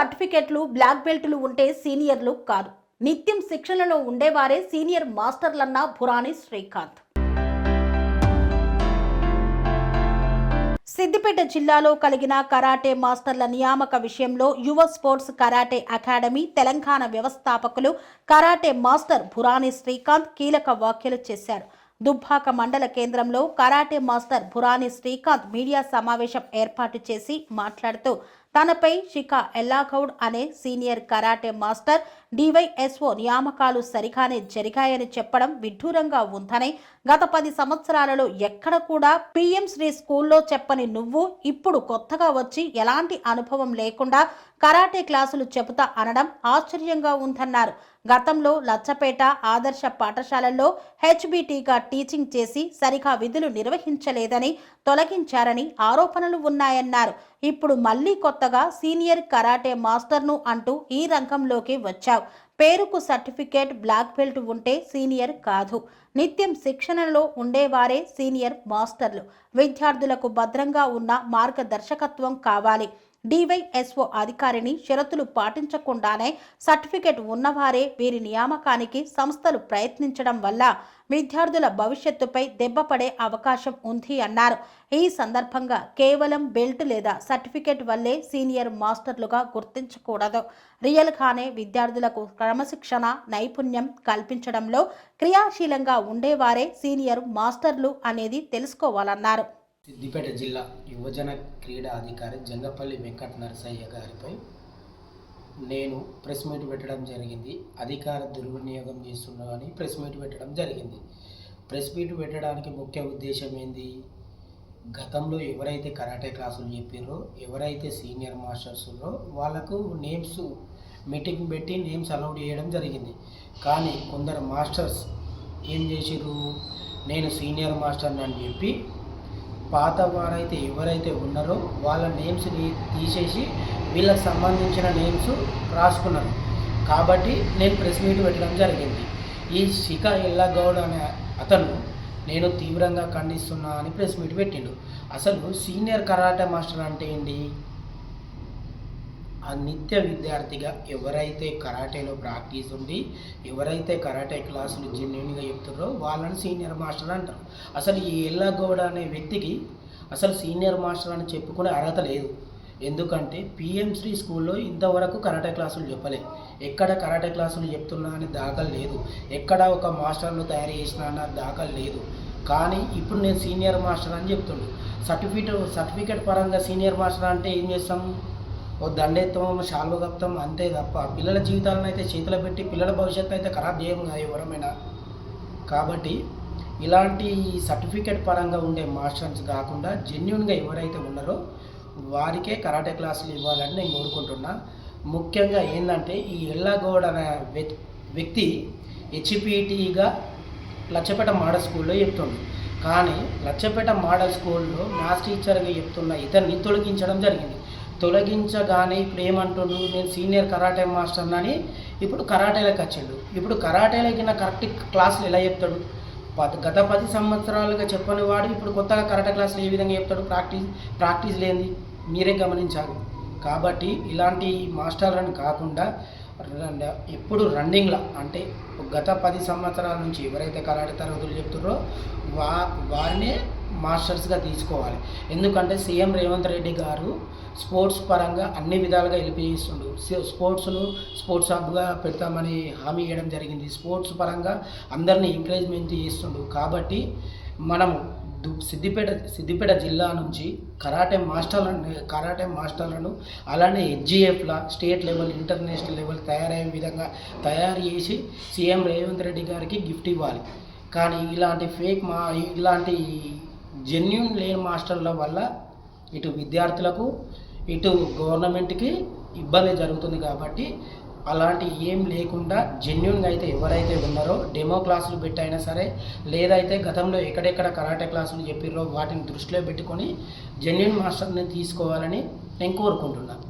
సర్టిఫికెట్లు బ్లాక్ బెల్ట్లు ఉంటే సీనియర్లు కాదు. నిత్యం శిక్షణలో ఉండేవారే సీనియర్ మాస్టర్లన్న భురాని శ్రీకాంత్. సిద్దిపేట జిల్లాలో కలిగిన కరాటే మాస్టర్ల నియామక విషయంలో యువ స్పోర్ట్స్ కరాటే అకాడమీ తెలంగాణ వ్యవస్థాపకులు కరాటే మాస్టర్ భురాని శ్రీకాంత్ కీలక వ్యాఖ్యలు చేశారు. దుబ్బాక మండల కేంద్రంలో karate master Bhurani Srikanth media సమావేశం ఏర్పాటు చేసి మాట్లాడుతూ తనపై శిఖా ఎల్లాగౌడ్ అనే సీనియర్ కరాటే మాస్టర్ డివైఎస్ఓ నియామకాలు సరిగానే జరిగాయని చెప్పడం విడ్డూరంగా ఉందని గత పది సంవత్సరాలలో ఎక్కడ కూడా పిఎం శ్రీ స్కూల్లో చెప్పని నువ్వు ఇప్పుడు కొత్తగా వచ్చి ఎలాంటి అనుభవం లేకుండా కరాటే క్లాసులు చెబుతా అనడం ఆశ్చర్యంగా ఉందన్నారు. గతంలో లచ్చపేట ఆదర్శ పాఠశాలల్లో హెచ్బిటీగా టీచింగ్ చేసి సరిగా విధులు నిర్వహించలేదని తొలగించారని ఆరోపణలు ఉన్నాయన్నారు. ఇప్పుడు మళ్ళీ కొత్తగా సీనియర్ కరాటే మాస్టర్ను అంటూ ఈ రంగంలోకి వచ్చావు. పేరుకు సర్టిఫికేట్ బ్లాక్ బెల్ట్ ఉంటే సీనియర్ కాదు. నిత్యం శిక్షణలో ఉండేవారే సీనియర్ మాస్టర్లు. విద్యార్థులకు భద్రంగా ఉన్న మార్గదర్శకత్వం కావాలి. డివైఎస్ఓ అధికారిని షరతులు పాటించకుండానే సర్టిఫికెట్ ఉన్నవారే వీరి నియామకానికి సంస్థలు ప్రయత్నించడం వల్ల విద్యార్థుల భవిష్యత్తుపై దెబ్బపడే అవకాశం ఉంది అన్నారు. ఈ సందర్భంగా కేవలం బెల్ట్ లేదా సర్టిఫికేట్ వల్లే సీనియర్ మాస్టర్లుగా గుర్తించకూడదు. రియల్గానే విద్యార్థులకు క్రమశిక్షణ నైపుణ్యం కల్పించడంలో క్రియాశీలంగా ఉండేవారే సీనియర్ మాస్టర్లు అనేది తెలుసుకోవాలన్నారు. సిద్దిపేట జిల్లా యువజన క్రీడా అధికారి జంగపల్లి వెంకట నరసయ్య గారిపై నేను ప్రెస్ మీట్ పెట్టడం జరిగింది. అధికార దుర్వినియోగం చేస్తున్నామని ప్రెస్ మీట్ పెట్టడం జరిగింది. ప్రెస్ మీట్ పెట్టడానికి ముఖ్య ఉద్దేశం ఏంది? గతంలో ఎవరైతే కరాటే క్లాసులు చెప్పారో ఎవరైతే సీనియర్ మాస్టర్స్ ఉన్నారో వాళ్ళకు నేమ్స్ మీటింగ్ పెట్టి నేమ్స్ అలౌడ్ చేయడం జరిగింది. కానీ కొందరు మాస్టర్స్ ఏం చేసిర్రు? నేను సీనియర్ మాస్టర్ని అని చెప్పి పాత వారైతే ఎవరైతే ఉన్నారో వాళ్ళ నేమ్స్ని తీసేసి వీళ్ళకి సంబంధించిన నేమ్స్ రాసుకున్నాను కాబట్టి నేను ప్రెస్ మీట్ పెట్టడం జరిగింది. ఈ శిఖ ఎల్లగౌడ్ అనే అతను నేను తీవ్రంగా ఖండిస్తున్నా అని ప్రెస్ మీట్ పెట్టిండు. అసలు సీనియర్ కరాటే మాస్టర్ అంటే ఏంటి? ఆ నిత్య విద్యార్థిగా ఎవరైతే కరాటేలో ప్రాక్టీస్ ఉండి ఎవరైతే కరాటే క్లాసులు జెన్యున్గా చెప్తారో వాళ్ళని సీనియర్ మాస్టర్ అంటారు. అసలు ఈ ఎల్లగౌడ అనే వ్యక్తికి అసలు సీనియర్ మాస్టర్ అని చెప్పుకునే అర్హత లేదు. ఎందుకంటే పిఎంశ్రీ స్కూల్లో ఇంతవరకు కరాటే క్లాసులు చెప్పలే. ఎక్కడ కరాటే క్లాసులు చెప్తున్నా అని దాఖలు లేదు. ఎక్కడ ఒక మాస్టర్ను తయారు చేసినా అన్న దాఖలు లేదు. కానీ ఇప్పుడు నేను సీనియర్ మాస్టర్ అని చెప్తుండు. సర్టిఫికేట్ సర్టిఫికేట్ పరంగా సీనియర్ మాస్టర్ అంటే ఏం చేస్తాం? ఓ దండెత్తం శాల్వ కప్తాం అంతే తప్ప పిల్లల జీవితాలను అయితే చేతిలో పెట్టి పిల్లల భవిష్యత్తు అయితే ఖరాబ్ చేయము కదా ఎవరమైనా. కాబట్టి ఇలాంటి సర్టిఫికేట్ పరంగా ఉండే మాస్టర్స్ కాకుండా జెన్యున్గా ఎవరైతే ఉన్నారో వారికే కరాటే క్లాసులు ఇవ్వాలని నేను కోరుకుంటున్నా. ముఖ్యంగా ఏంటంటే ఈ ఎల్లగౌడ్ అనే వ్యక్తి హెచ్పిటిగా లచ్చపేట మోడల్ స్కూల్లో చెప్తుండు. కానీ లచ్చపేట మోడల్ స్కూల్లో మ్యాథ్స్ టీచర్గా చెప్తున్న ఇతన్ని తొలగించడం జరిగింది. తొలగించగానే ఇప్పుడు ఏమంటుండు నేను సీనియర్ కరాటే మాస్టర్ అని ఇప్పుడు కరాటేలకు వచ్చిండు. ఇప్పుడు కరాటేలకి నా కరెక్ట్ క్లాసులు ఎలా చెప్తాడు? గత పది సంవత్సరాలుగా చెప్పని వాడు ఇప్పుడు కొత్తగా కరాటే క్లాసులు ఏ విధంగా చెప్తాడు? ప్రాక్టీస్ ప్రాక్టీస్ లేని మీరే గమనించాలి. కాబట్టి ఇలాంటి మాస్టర్లను కాకుండా ఎప్పుడు రన్నింగ్లో అంటే గత పది సంవత్సరాల నుంచి ఎవరైతే కరాటే తరగతులు చెప్తున్నారో వా వారినే మాస్టర్స్గా తీసుకోవాలి. ఎందుకంటే సీఎం రేవంత్ రెడ్డి గారు స్పోర్ట్స్ పరంగా అన్ని విధాలుగా హెల్ప్ చేస్తుండు. స్పోర్ట్స్ను స్పోర్ట్స్ హబ్గా పెడతామని హామీ ఇవ్వడం జరిగింది. స్పోర్ట్స్ పరంగా అందరినీ ఎంకరేజ్మెంట్ చేస్తుండు. కాబట్టి మనము సిద్దిపేట సిద్దిపేట జిల్లా నుంచి కరాటే మాస్టర్లను కరాటే మాస్టర్లను అలానే హెచ్జిఎఫ్లా స్టేట్ లెవెల్ ఇంటర్నేషనల్ లెవెల్ తయారయ్యే విధంగా తయారు చేసి సీఎం రేవంత్ రెడ్డి గారికి గిఫ్ట్ ఇవ్వాలి. కానీ ఇలాంటి ఫేక్ మా ఇలాంటి జెన్యున్ లేని మాస్టర్ల వల్ల ఇటు విద్యార్థులకు ఇటు గవర్నమెంట్కి ఇబ్బంది జరుగుతుంది కాబట్టి అలాంటి ఏం లేకుండా జెన్యున్గా అయితే ఎవరైతే ఉన్నారో డెమో క్లాసులు పెట్టి అయినా సరే లేదైతే గతంలో ఎక్కడెక్కడ కరాటే క్లాసులు చెప్పిర్రో వాటిని దృష్టిలో పెట్టుకొని జెన్యున్ మాస్టర్ని తీసుకోవాలని నేను కోరుకుంటున్నాను